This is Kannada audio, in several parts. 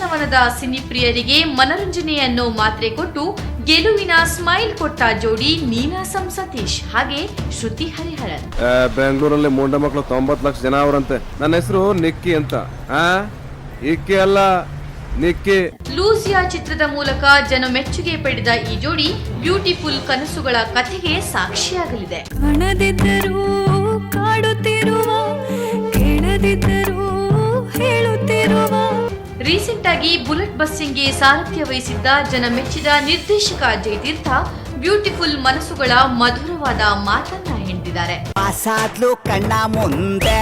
ನಗರದ ಸಿನಿ ಪ್ರಿಯರಿಗೆ ಮನರಂಜನೆಯನ್ನು ಮಾತ್ರೆ ಕೊಟ್ಟು ಗೆಲುವಿನ ಸ್ಮೈಲ್ ಕೊಟ್ಟ ಜೋಡಿ ನೀನಾಸಂ ಸತೀಶ್ ಹಾಗೆ ಶ್ರುತಿ ಹರಿಹರನ್. ಬೆಂಗಳೂರಲ್ಲಿ ಮುಂಡ ಮಕ್ಕಳು ತೊಂಬತ್ತು ಲಕ್ಷ ಜನ ಅವರಂತೆ. ನನ್ನ ಹೆಸರು ನಿಕ್ಕಿ ಅಂತ. ಆ? ಇಕ್ಕಿ ಅಲ್ಲ ನಿಕ್ಕಿ. ಲೂಸಿಯಾ ಚಿತ್ರದ ಮೂಲಕ ಜನ ಮೆಚ್ಚುಗೆ ಪಡೆದ ಈ ಜೋಡಿ ಬ್ಯೂಟಿಫುಲ್ ಕನಸುಗಳ ಕಥೆಗೆ ಸಾಕ್ಷಿಯಾಗಲಿದೆ. ರೀಸೆಂಟ್ ಆಗಿ ಬುಲೆಟ್ ಬಸ್ಸಿಂಗ್ಗೆ ಸಾರಥ್ಯ ವಹಿಸಿದ್ದ ಜನ ಮೆಚ್ಚಿದ ನಿರ್ದೇಶಕ ಜಯತೀರ್ಥ ಬ್ಯೂಟಿಫುಲ್ ಮನಸ್ಸುಗಳ ಮಧುರವಾದ ಮಾತನ್ನ ಹೆಂಡಿದಾರೆ ಆಸಾದ್ಲೋ ಕಣ್ಣ ಮುಂದೆ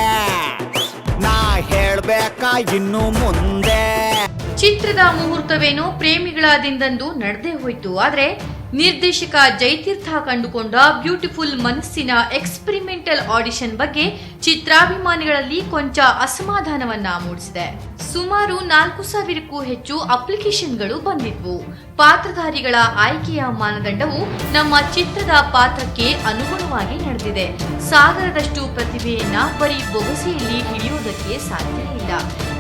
ನಾ ಹೇಳ್ಬೇಕಾ ಇನ್ನು ಮುಂದೆ. ಚಿತ್ರದ ಮುಹೂರ್ತವೇನು ಪ್ರೇಮಿಗಳ ದಿಂದಂದು ನಡೆದೇ ಹೋಯ್ತು ಆದ್ರೆ ನಿರ್ದೇಶಕ ಜಯತೀರ್ಥ ಕಂಡುಕೊಂಡ ಬ್ಯೂಟಿಫುಲ್ ಮನಸ್ಸಿನ ಎಕ್ಸ್ಪೆರಿಮೆಂಟಲ್ ಆಡಿಷನ್ ಬಗ್ಗೆ ಚಿತ್ರಾಭಿಮಾನಿಗಳಲ್ಲಿ ಕೊಂಚ ಅಸಮಾಧಾನವನ್ನ ಮೂಡಿಸಿದೆ. ಸುಮಾರು ನಾಲ್ಕು ಸಾವಿರಕ್ಕೂ ಹೆಚ್ಚು ಅಪ್ಲಿಕೇಶನ್ಗಳು ಬಂದಿದ್ವು. ಪಾತ್ರಧಾರಿಗಳ ಆಯ್ಕೆಯ ಮಾನದಂಡವು ನಮ್ಮ ಚಿತ್ರದ ಪಾತ್ರಕ್ಕೆ ಅನುಗುಣವಾಗಿ ನಡೆದಿದೆ. ಸಾಗರದಷ್ಟು ಪ್ರತಿಭೆಯನ್ನ ಬರೀ ಬೊಗಸೆಯಲ್ಲಿ ಹಿಡಿಯೋದಕ್ಕೆ ಸಾಧ್ಯ ಇಲ್ಲ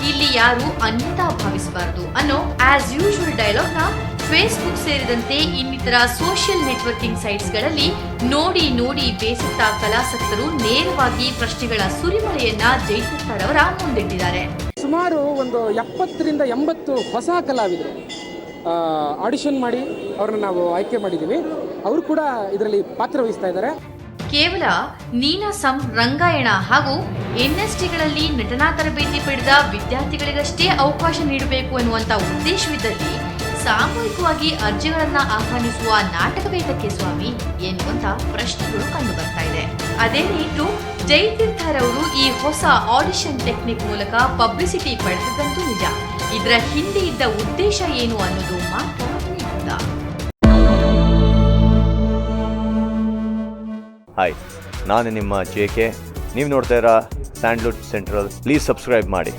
ಇಲ್ಲಿ ಯಾರು ಅನ್ಯತಾ ಭಾವಿಸಬಾರದು ಅನ್ನೋ ಆಸ್ ಯೂಶುವಲ್ ಡೈಲಾಗ್ನ ಫೇಸ್ಬುಕ್ ಸೇರಿದಂತೆ ಇನ್ನಿತರ ಸೋಷಿಯಲ್ ನೆಟ್ವರ್ಕಿಂಗ್ ಸೈಟ್ಸ್ಗಳಲ್ಲಿ ನೋಡಿ ನೋಡಿ ಬೇಸತ್ತ ಕಲಾಸಕ್ತರು ನೇರವಾಗಿ ಪ್ರಶ್ನೆಗಳ ಸುರಿಮಳೆಯನ್ನ ಜೈತೀರ್ಥರವರ ಮುಂದಿಟ್ಟಿದ್ದಾರೆ. ಸುಮಾರು ಒಂದು ಎಪ್ಪತ್ತರಿಂದ ಎಂಬತ್ತು ಹೊಸ ಕಲಾವಿದರು. ಆಡಿಷನ್ ಮಾಡಿ ಅವ್ರನ್ನ ನಾವು ಆಯ್ಕೆ ಮಾಡಿದ್ದೀವಿ ಅವರು ಕೂಡ ಇದರಲ್ಲಿ ಪಾತ್ರ ವಹಿಸ್ತಾ ಇದ್ದಾರೆ. ಕೇವಲ ನೀನಾಸಂ ರಂಗಾಯಣ ಹಾಗೂ ಎನ್ಎಸ್ಟಿಗಳಲ್ಲಿ ನಟನಾ ತರಬೇತಿ ಪಡೆದ ವಿದ್ಯಾರ್ಥಿಗಳಿಗಷ್ಟೇ ಅವಕಾಶ ನೀಡಬೇಕು ಎನ್ನುವಂತ ಉದ್ದೇಶವಿದ್ದಲ್ಲಿ ಸಾಮೂಹಿಕವಾಗಿ ಅರ್ಜಿಗಳನ್ನ ಆಹ್ವಾನಿಸುವ ನಾಟಕವೇತಕ್ಕೆ ಸ್ವಾಮಿ ಎನ್ನುವಂತ ಪ್ರಶ್ನೆಗಳು ಕಂಡು ಬರ್ತಾ ಇದೆ. ಅದೇ ರೀತಿ ಜಯತೀರ್ಥರವರು ಈ ಹೊಸ ಆಡಿಷನ್ ಟೆಕ್ನಿಕ್ ಮೂಲಕ ಪಬ್ಲಿಸಿಟಿ ಪಡೆದದಂತೂ ನಿಜ. ಇದರ ಹಿಂದೆ ಇದ್ದ ಉದ್ದೇಶ ಏನು ಅನ್ನೋದು ಮಾತ್ರ. ಹಾಯ್ ನಾನು ನಿಮ್ಮ ಜೆ ನೀವು ನೋಡ್ತಾ ಇರೋ ಸ್ಯಾಂಡ್ಲುಡ್ ಸೆಂಟ್ರಲ್ ಪ್ಲೀಸ್ ಸಬ್ಸ್ಕ್ರೈಬ್ ಮಾಡಿ.